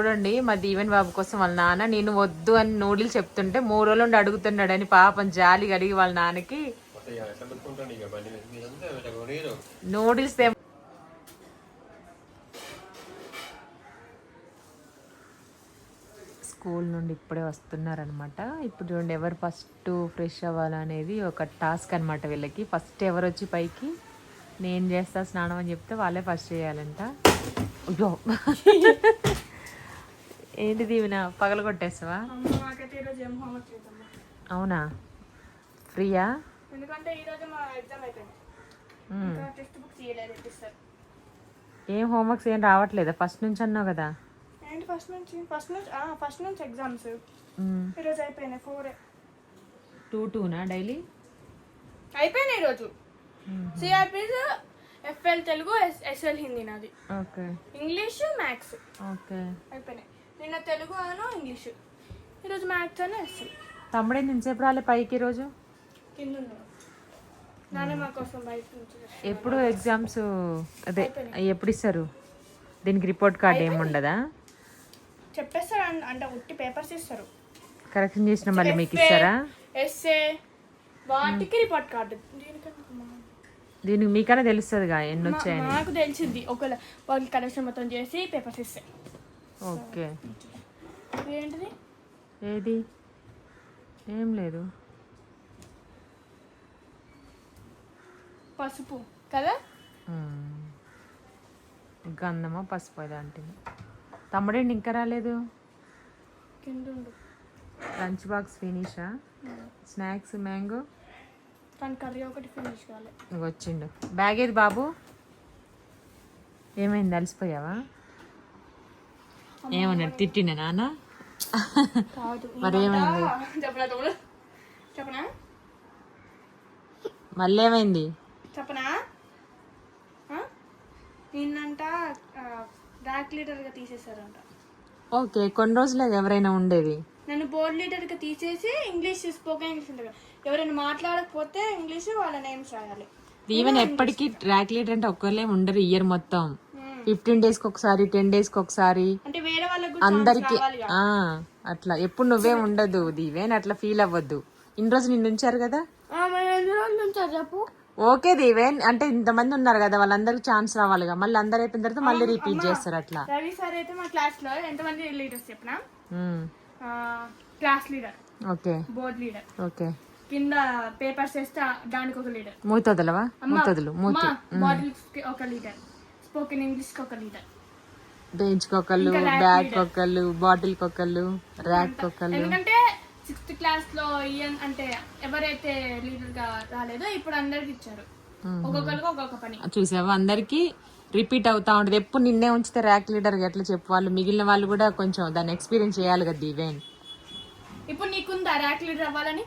చూడండి మా దీవెన్ బాబు కోసం వాళ్ళ నాన్న. నేను వద్దు అని నూడిల్స్ చెప్తుంటే మూడు రోజులు నుండి అడుగుతున్నాడు అని పాపం జాలి కడిగి వాళ్ళ నాన్నకి. నూడిల్స్ స్కూల్ నుండి ఇప్పుడే వస్తున్నారనమాట ఇప్పుడు చూడండి ఎవరు ఫస్ట్ ఫ్రెష్ అవ్వాలనేది ఒక టాస్క్ అనమాట వీళ్ళకి. ఫస్ట్ ఎవరు వచ్చి పైకి నేను చేస్తా స్నానం అని చెప్తే వాళ్ళే ఫస్ట్ చేయాలంట. అయ్యో. ఏంటి దీవెన? పగల కొట్టేస్తావా అవునా? ఫ్రీయా? ఎందుకంటే ఈరోజు మా ఎగ్జామ్ అయిపోయింది. ఇంకా టెక్స్ట్ బుక్స్ ఇవ్వలేదు ఇప్పిస్తారు ఏం హోంవర్క్స్ ఏం రావట్లేదా? ఫస్ట్ నుంచి అన్నావు కదా. ఏంటి ఫస్ట్ నుంచి? ఫస్ట్ నుంచి ఫస్ట్ నుంచి ఎగ్జామ్స్. ఈరోజు అయిపోయినాయి ఫోర్ టూ టూనా డైలీ? అయిపోయినాయి ఈరోజు CRPs FL Telugu SL Hindi నాది. ఓకే. English maths okay. అయిపోయినాయి. నిన్న తెలుగు అను ఇంగ్లీష్. ఈరోజు మ్యాథ్స్ అని ఎస్ఎల్ తమ్ముడే ఎంతసేపు రాలే పైకి ఈరోజు? కింద ఉన్నాడు. నాన్న మా కోసం బయట నుంచి ఎప్పుడు ఎగ్జామ్స్ అదే ఎప్పుడు ఇస్తారు? దీనికి రిపోర్ట్ కార్డ్ ఏమి ఉండదా? చెప్పేస్తారు అన్- అంటే ఉట్టి పేపర్స్ ఇస్తారు. కరెక్షన్ చేసిన మళ్ళీ మీకు ఇస్తారా? ఎస్ఏ వాటికి రిపోర్ట్ కార్డు. దీనికన్నా మా- దీనికి మీకన్నా తెలుస్తుందిగా ఎన్ని వచ్చాయని నాకు తెలిసింది. ఒకవేళ వాళ్ళకి కనెక్షన్ మొత్తం చేసి పేపర్స్ ఇస్తాయి ఓకే. ఏంటిది ఏది? ఏం లేదు. పసుపు కదా. గంధమో పసుపు అంటే తమ్ముడేంటి ఇంకా రాలేదు? Lunch box ఫినిషా? Snacks mango? తన కర్రీ ఒకటి ఫినిష్ వచ్చిండు. బ్యాగ్ ఏది బాబు? ఏమైంది? అలసిపోయావా? ఏమన్నాడు తిట్టిన నాన్న మరి ఏమైంది చెప్పనా? మళ్ళీ ఏమైంది చెప్పనా? నిన్నంట ర్యాక్ లీడర్గా తీసేశారంట. ఓకే కొన్ని రోజులే ఎవరైనా ఉండేది? నన్ను బోర్డ్ లీడర్గా తీసేసి ఇంగ్లీష్ స్పోకెన్ ఇంగ్లీష్ ఉంటుంది. కదా. ఎవరైనా మాట్లాడకపోతే ఇంగ్లీష్ వాళ్ళ నేమ్స్ రాయాలి. ఈవెన్ ఎప్పటికీ ట్రాక్ లీడర్ అంటే ఒక్కళ్ళే ఉండరు ఇయర్ మొత్తం. ఫిఫ్టీన్ డేస్కి ఒకసారి. టెన్ డేస్కి ఒకసారి అందరికి ఆ అట్లా. ఎప్పుడు నువ్వే ఉండదు దీవెన్. అట్లా ఫీల్ అవ్వద్దు. ఇన్ని రోజులు నిన్ను ఉంచారు కదా? ఓకే దీవెన్. అంటే ఇంతమంది ఉన్నారు కదా వాళ్ళందరికి ఛాన్స్ రావాలిగా. మళ్ళీ అందరు అయిపోయిన తర్వాత మళ్ళీ రిపీట్ చేస్తారు అట్లా. రవి సార్ అయితే మా క్లాస్లో ఎంతమంది లీడర్స్ చెప్పిన? Class leader okay. Board leader okay. కింద పేపర్స్ వేస్తే దానికి ఒక లీడర్ మూతి వదలవా మూతి. బాటిల్స్ ఒక లీడర్ స్పోకెన్ ఇంగ్లీష్కి ఒక లీడర్ బెంచ్ కొక్కళ్ళు బ్యాగ్ కొక్కళ్ళు బాటిల్ కొక్కళ్ళు ర్యాక్ కొక్కళ్ళు ఎందుకంటే సిక్స్త్ క్లాస్లో ఈయన్ అంటే ఎవరైతే లీడర్గా రాలేదో ఇప్పుడు అందరికి ఇచ్చారు. ఒక్కొక్కరికి ఒక్కొక్క పని. చూసావా? అందరికి రిపీట్ అవుతా ఉంటది. ఎప్పుడు నిన్నే ఉంచితే ర్యాక్ లీడర్ ఎట్లా చెప్పు వాళ్ళు మిగిలిన వాళ్ళు కూడా కొంచెం దాన్ని ఎక్స్పీరియన్స్ చేయాలి కదా దీవెన్ ఇప్పుడు నీకుందా ర్యాక్ లీడర్ అవ్వాలని?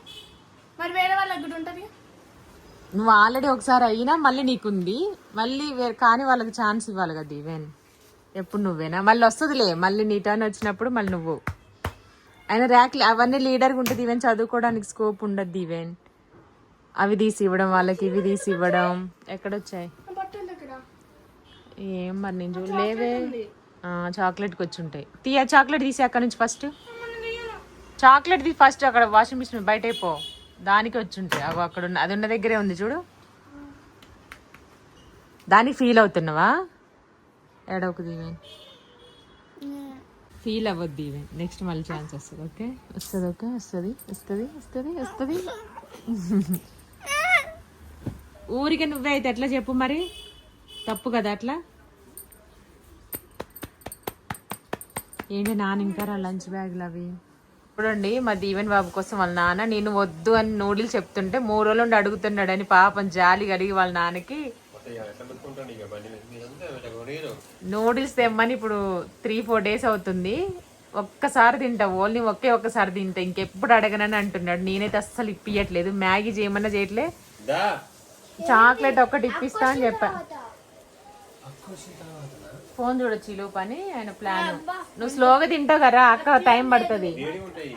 మరి వేరే వాళ్ళకి కూడా ఉంటది? నువ్వు ఆల్రెడీ ఒకసారి అయినా మళ్ళీ నీకుంది. మళ్ళీ వేరే కానీ వాళ్ళకి ఛాన్స్ ఇవ్వాలి కదా దీవెన్. ఎప్పుడు నువ్వేనా? మళ్ళీ వస్తుందిలే. మళ్ళీ నీ టర్న్ వచ్చినప్పుడు మళ్ళీ నువ్వు. అయినా ర్యాక్ అవన్నీ లీడర్గా ఉంటుంది ఈవెన్ చదువుకోవడానికి స్కోప్ ఉండదు దీవెన్. అవి తీసి ఇవ్వడం వాళ్ళకి ఇవి తీసి ఇవ్వడం. ఎక్కడొచ్చాయి? ఏం మరి నేను చూడలేవే చాక్లెట్కి వచ్చి ఉంటాయి తీయ చాక్లెట్ తీసి అక్కడ నుంచి ఫస్ట్ చాక్లెట్ తీసి ఫస్ట్ అక్కడ వాషింగ్ మిషన్ బయట పో. దానికి వచ్చి ఉంటాయి. అవి అక్కడ ఉన్న అది ఉన్న దగ్గరే ఉంది చూడు. దానికి ఫీల్ అవుతున్నావా? ఏడవకు దీవెన్? ఫీల్ అవ్వద్దు దీవెన్. నెక్స్ట్ మళ్ళీ ఛాన్స్ వస్తుంది ఓకే వస్తుంది ఓకే వస్తుంది వస్తుంది వస్తుంది వస్తుంది. ఊరికే నువ్వే అయితే ఎట్లా చెప్పు మరి? తప్పు కదా అట్లా? ఏంటి నాన్న ఇంకా లంచ్ బ్యాగ్లు అవి? చూడండి మా దీవెన్ బాబు కోసం వాళ్ళ నాన్న. నేను వద్దు అని నూడిల్స్ చెప్తుంటే మూడు రోజులు ఉండి అడుగుతున్నాడు అని పాపం జాలి కలిగి వాళ్ళ నాన్నకి. నూడిల్స్ తెమ్మని ఇప్పుడు త్రీ ఫోర్ డేస్ అవుతుంది. ఒక్కసారి తింటా ఓన్లీ ఒకే ఒక్కసారి తింటా. ఇంకెప్పుడు అడగనని అంటున్నాడు. నేనైతే అస్సలు ఇప్పియట్లేదు మ్యాగీ చేయమన్నా చేయట్లే. చాక్లెట్ ఒక్కటి ఇప్పిస్తా అని చెప్పా. ఫోన్ చూడొచ్చు ఈ లోపు అని ఆయన ప్లాన్ నువ్వు స్లోగా తింటావు కదా అక్క టైం పడుతుంది. ఏడి ఉంటాయి?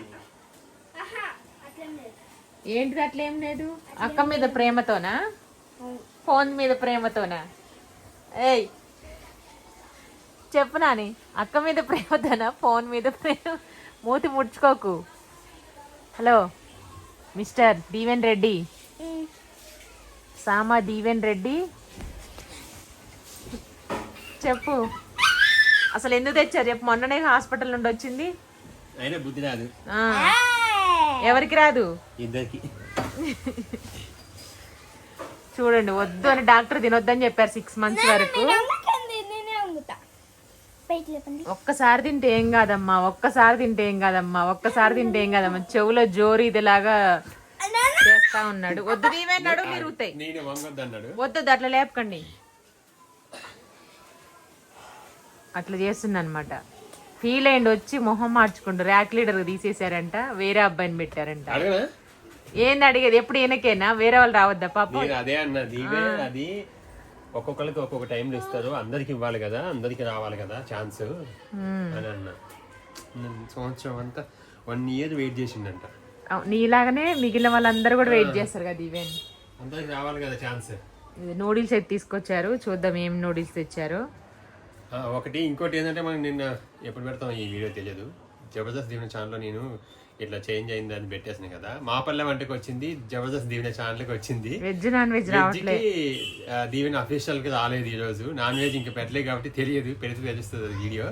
ఏంటిది అట్లేం లేదు? అక్క మీద ప్రేమతోనా? ఫోన్ మీద ప్రేమతోనా? ఏయ్ చెప్పు నాని. అక్క మీద ప్రేమతోనా? ఫోన్ మీద ప్రేమ? మూతి ముడుచుకోకు. Hello mister Deevan Reddy. సామా దీవెన్ రెడ్డి. చెప్పు. అసలు ఎందుకు తెచ్చారు? చెప్పు మొన్ననే హాస్పిటల్ నుండి వచ్చింది. అయినా బుద్ధి రాదు. ఆ. ఎవరికి రాదు? ఇద్దరికి. చూడండి వద్దు అని డాక్టర్ తినొద్దని చెప్పారు సిక్స్ మంత్స్ వరకు. ఒక్కసారి తింటే ఏం కాదమ్మా ఒక్కసారి తింటే ఏం కాదమ్మా ఒక్కసారి తింటే ఏం కాదమ్మా. చెవులో జోరు ఇదిలాగా చేస్తా ఉన్నాడు. వద్దు వంగొద్దు అన్నాడు వద్దు అట్లా లేపకండి. అట్లా చేస్తున్నా అనమాట ఫీల్ అయ్యండి వచ్చి మొహం మార్చుకుంటూ ర్యాక్ లీడర్ తీసేశారంట వేరే అబ్బాయిని పెట్టారంట. ఏంది అడిగేది? ఎప్పుడు ఈయనకేనా? వేరే వాళ్ళు రావద్దా పాప? అదే అన్నది అది ఒక్కొక్కరికి ఒక్కొక్క టైంలో ఇస్తారు. అందరికి ఇవ్వాలి కదా అందరికి రావాలి కదా ఛాన్స్ అని అన్న. నేను సంవత్సరం అంతా వన్ ఇయర్ వెయిట్ చేసిండంట. నీలాగానే మిగిలిన వాళ్ళందరూ కూడా వెయిట్ చేస్తారు కదా ఈవెన్ అందరికి రావాలి కదా ఛాన్స్ నూడిల్స్ అయితే తీసుకొచ్చారు. చూద్దాం ఏం నూడిల్స్ తెచ్చారు. ఒకటి ఇంకోటి ఏంటంటే మనం నిన్న ఎప్పుడు పెడతాం ఈ వీడియో తెలియదు. జబర్దస్త్ దీవెన ఛానల్లో నేను ఇట్లా చేంజ్ అయింది అని పెట్టేసాను కదా. మా పల్లె వంటకి వచ్చింది జబర్దస్త్ దీవెన ఛానల్కి వచ్చింది. వెజ్ నాన్ వెజ్ వెజ్కి దీవెన అఫీషియల్కి రాలేదు ఈ రోజు నాన్ వెజ్ ఇంకా పెట్టలేదు కాబట్టి తెలియదు పెడితే తెలుస్తుంది వీడియో.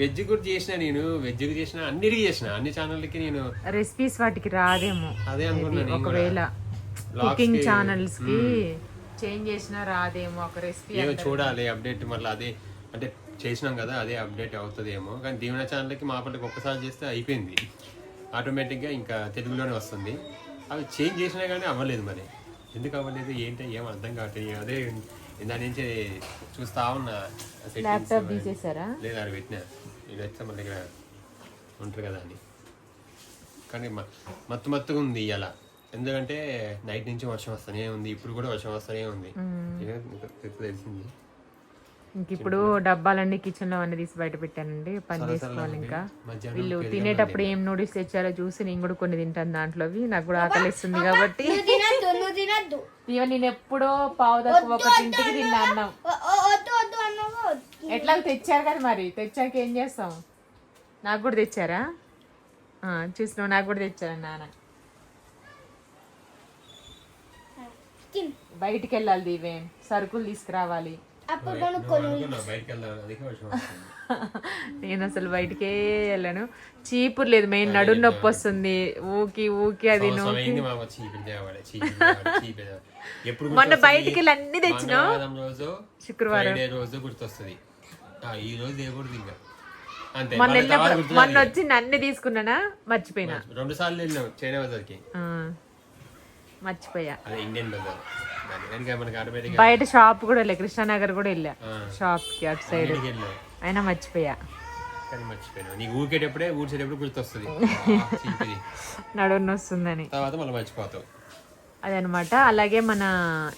వెజ్ కూడా చేసిన నేను వెజ్ చేసిన అన్నిటికీ చేసిన. అన్ని ఛానళ్ళకి నేను రెసిపీస్ వాటికి రాదేమో. అదే అనుకున్నాను. ఒకవేళ కుకింగ్ ఛానల్స్కి చేంజ్ చేసినా రాదేమో ఒక రెసిపీ చూడాలి అప్డేట్ మళ్ళీ అదే అంటే చేసినాం కదా అదే అప్డేట్ అవుతుందేమో. కానీ దీవెన ఛానల్కి మా పల్లెకి ఒక్కసారి చేస్తే అయిపోయింది. ఆటోమేటిక్గా ఇంకా తెలుగులోనే వస్తుంది. అవి చేంజ్ చేసినా కానీ అవ్వలేదు మరి. ఎందుకు అవ్వలేదు? ఏంటి? ఏం అర్థం కావట్లేదు. అదే దాని నుంచి చూస్తా ఉన్నా. ల్యాప్టాప్. తీసేసారా? లేదు అది పెట్టినా. ఇది వచ్చా మన దగ్గర ఉంటారు కదా అని. కానీ మత్తు మత్తుగా ఉంది ఇవాళ ఎందుకంటే నైట్ నుంచి వర్షం వస్తూనే ఉంది. ఇప్పుడు కూడా వర్షం వస్తూనే ఉంది. తెలిసింది. ఇంక ఇప్పుడు డబ్బాలన్నీ కిచెన్లో అన్ని తీసి బయట పెట్టానండి. పని చేసుకోవాలి ఇంకా. వీళ్ళు తినేటప్పుడు ఏం నూడిల్స్ తెచ్చారో చూసి నేను కూడా కొన్ని తింటాను దాంట్లోవి నాకు కూడా ఆకలిస్తుంది కాబట్టి. నువ్వు తినద్దు నువ్వు తినద్దు. ఇవ నేను ఎప్పుడో పావు తక్కువ ఒకటింటికి తిన్నా అన్నాం. ఎట్లా తెచ్చారు కదా మరి. తెచ్చాక ఏం చేస్తాం? నాకు కూడా తెచ్చారా? ఆ, చూసినావు నాకు కూడా తెచ్చారు నాన్న? బయటికి వెళ్ళాలి దీవే సరుకులు తీసుకురావాలి. అప్పుడు నేను అసలు బయటికే వెళ్ళాను. చీపురు లేదు మెయిన్ నడు నొప్పి వస్తుంది. ఊకి ఊకి అది మొన్న? బయటికి వెళ్ళి అన్ని రోజు శుక్రవారం. రోజు గుర్తొస్తుంది. ఈ రోజు ఇంకా మొన్న వెళ్ళినప్పుడు మొన్న. వచ్చి నన్ను తీసుకున్నానా? మర్చిపోయినా? రెండు సార్లు వెళ్ళినాం చైనా బజార్కి. మర్చిపోయా. బయట షాప్ కూడా వెళ్ళా కృష్ణానగర్ కూడా వెళ్ళా. షాప్కి అటు సైడ్ అయినా మర్చిపోయా. నీకు ఊకేటప్పుడే ఊడ్చేటప్పుడు గుర్తొస్తుంది. నడుము వస్తుందని తర్వాత మళ్ళీ మర్చిపోతావు. అదనమాట. అలాగే మన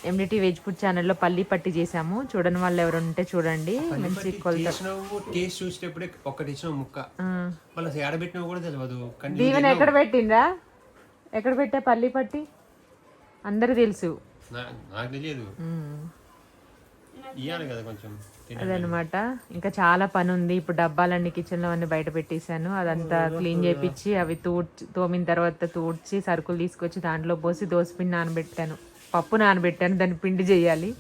ఎండిటీ వెజ్ ఫుడ్ ఛానల్లో పల్లి పట్టి చేసాము. చూడని వాళ్ళు ఎవరు ఉంటే చూడండి. మంచి కొలత. టేస్ట్ చూసేటప్పుడే ఒక్కటి ఇచ్చినావు ముక్క. మళ్ళీ ఏడబెట్టినావు కూడా తెలియదు దీవెన ఎక్కడ పెట్టిండ్రా? ఎక్కడ పెట్టా పల్లి పట్టి? అందరూ తెలుసు. నాకు తెలియదు. కదా కొంచెం అదనమాట ఇంకా చాలా పని ఉంది ఇప్పుడు డబ్బాలన్నీ కిచెన్లో అన్ని బయట పెట్టేశాను. అదంతా క్లీన్ చేపించి అవి తూడ్చి తోమిన తర్వాత తూడ్చి సరుకులు తీసుకొచ్చి దాంట్లో పోసి దోసపిండి నానబెట్టాను. పప్పు నానబెట్టాను. దాన్ని పిండి చేయాలి.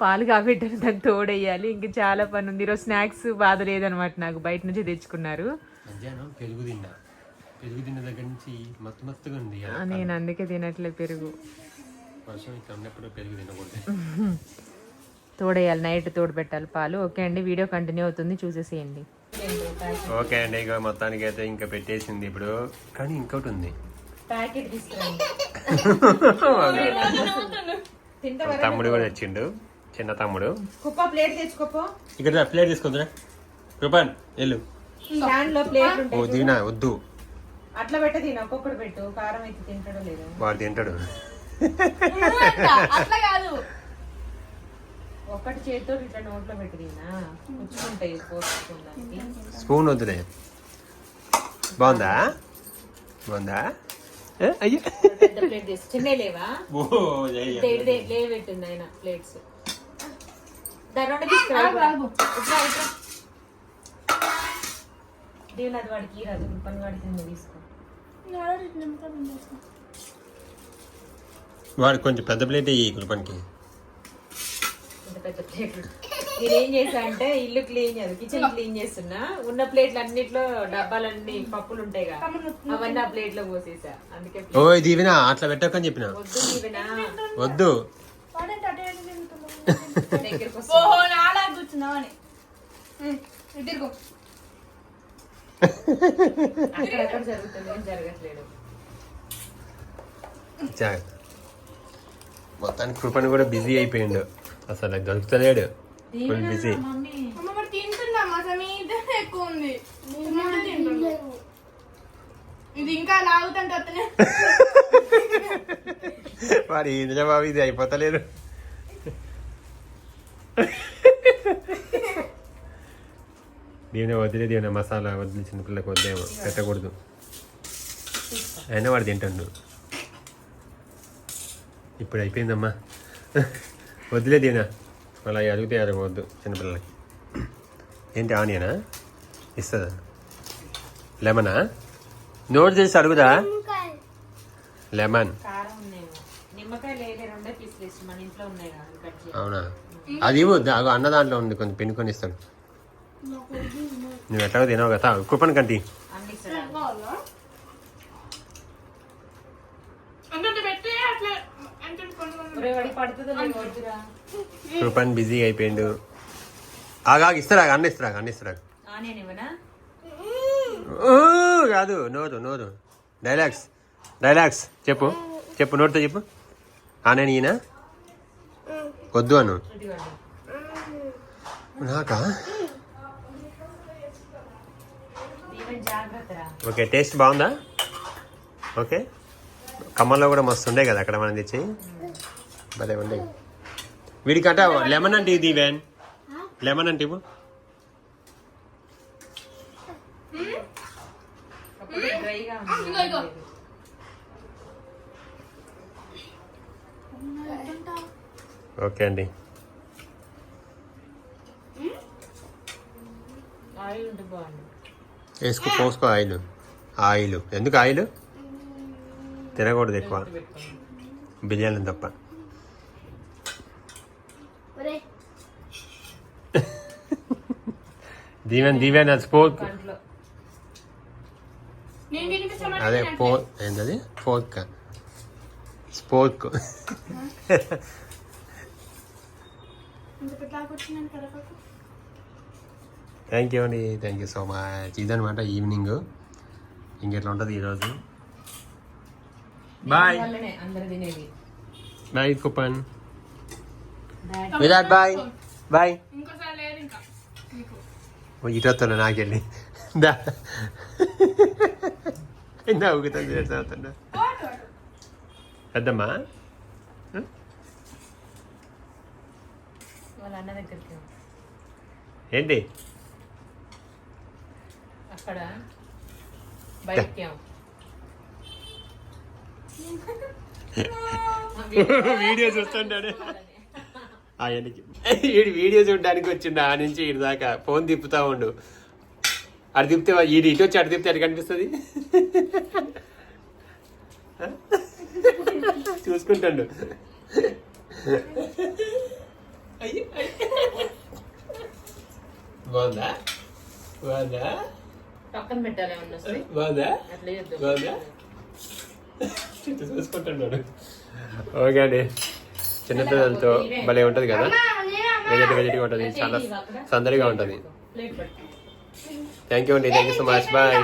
పాలు కాబెట్టాను దాన్ని తోడేయాలి. ఇంకా చాలా పని ఉంది ఈరోజు స్నాక్స్ బాధ లేదనమాట నాకు. బయట నుంచి తెచ్చుకున్నారు. నేను అందుకే తినట్లే పెరుగు. తోడేయాలి నైట్ తోడు పెట్టాలి పాలు. ఓకే అండి వీడియో కంటిన్యూ అవుతుంది చూసేసేయండి. ఓకే అండి ఇక మొత్తానికి అయితే ఇంకా పెట్టేసింది ఇప్పుడు. కానీ ఇంకోటి ఉంది. తమ్ముడు కూడా తెచ్చిండు. చిన్న తమ్ముడు. కుప్ప ప్లేట్ తెచ్చుకోపో. ఇక్కడ ప్లేట్ తీసుకుందిరా. రూపాన్ వెళ్ళు. స్టాండ్లో ప్లేట్ ఓ దీనా వద్దు. అట్లా పెట్ట తిన ఒక్కొక్కడు పెట్టు. కారం అయితే తింటాడో లేదో. వాడు తింటాడు. అట్లా కాదు. ఒక్కటి చేతితో ఇట్లా నోట్లో పెట్టి తినా పుచ్చుకుంటాయి పోసుకోవడానికి స్పూన్ వద్దులే. బాగుందా? బాగుందా? అయ్యో. చిన్న లేవా? లేవెట్టుంది ఆయన ప్లేట్స్. దాని అది వాడికి రాదు పని వాడికి తీసుకో. వాడు కొంచెం పెద్ద ప్లేట్ ఈ ప్లేట్లు నేనేం చేసా అంటే ఇల్లు క్లీన్ చేయాలి కిచెన్ క్లీన్ చేస్తున్నా. ఉన్న ప్లేట్లు అన్నిట్లో డబ్బాలన్నీ పప్పులు ఉంటాయి కదా. అవన్నీ ఆ ప్లేట్లో పోసేసా అందుకే ఓ దీవెనా అట్లా పెట్టకని చెప్పిన? వద్దు ఇవినా వద్దు. అక్కడక్కడ జరుగుతుంది జరగట్లేదు. జాగ్రత్త మొత్తానికి కృపని కూడా బిజీ అయిపోయిండు. అసలు దొరుకుతలేడు ఫుల్ బిజీ మరి. ఇది ఇంకా లాగుతుంటే ఈ నిజమావి ఇది అయిపోతలేదు. దీని వదిలే దీని మసాలా వదిలి చిన్నపిల్లకి వద్దేమో పెట్టకూడదు. అయినా వాడు తింటాడు. ఇప్పుడు అయిపోయిందమ్మా. వదిలే దీనా. అలా అడిగితే అడగవద్దు చిన్నపిల్లలకి. ఏంటి ఆనియనా? ఇస్తుందా? లెమనా? నోట్ చేసి అడుగుదా? లెమన్. అవునా? అది అన్న దాంట్లో ఉంది కొంచెం పిన్నుకొని ఇస్తాడు. నువ్వు ఎట్లాగో తినవు కదా కుప్పన్ కంటి అన్ని ఇస్తారా? అంటే పెట్టి అట్లా అంటే కుప్పన్ బిజీ అయిపోయిండు. ఆగా ఇస్తారా అన్న ఇస్తారా అన్న ఇస్తారా. కాదు నోదు నోదు. డైలాగ్స్ డైలాగ్స్ చెప్పు చెప్పు నోటితో చెప్పు. ఆనే ఈయన? వద్దు అను. నాకా? ఓకే టేస్ట్ బాగుందా? ఓకే. ఖమ్మంలో కూడా మస్తు ఉండే కదా అక్కడ మనం తెచ్చి భలే ఉండే వీడికంట లెమన్ అంటే ఇది వ్యాన్ లెమన్ అంటే ఇవ్వు. ఓకే అండి. వేసుకో పోసుకో ఆయిల్. ఆయిల్. ఎందుకు ఆయిల్? తినకూడదు ఎక్కువ. బిర్యానీ తప్ప. దీవెన్ దీవెన్ అది అదే. పో ఏంటది? ఫోర్క్. స్పోర్క్. థ్యాంక్ యూ అండి థ్యాంక్ యూ సో మచ్ ఇదనమాట ఈవినింగ్. ఇంకెట్లా ఉంటుంది ఈరోజు? Bye bye Kuppan. Daddy Virat bye bye ఇటొత్తున్నా నాకెళ్ళి దా నవ్వుకుతుంది ఓటు. పెద్దమ్మా ఏంటి అక్కడ వీడియో చూస్తుంటాడు ఆయనకి. వీడు వీడియో చూడడానికి వచ్చిండు ఆ నుంచి ఇటు దాకా ఫోన్ తిప్పుతా ఉండు. అటు తిప్పితే వా- ఈడు ఇటు వచ్చి అటు తిప్పితే అటు కనిపిస్తుంది? చూసుకుంటాడు. బాగుందా? బాగుందా? పక్కన పెట్టాలి. బాగుందా. బాగుందా? ఇటు చూసుకుంటున్నాడు ఓకే అండి. చిన్నపిల్లలతో భలే ఉంటుంది కదా వెజెట్ వెజెట్గా ఉంటుంది చాలా సందడిగా ఉంటుంది థ్యాంక్ యూ అండి thank you so much bye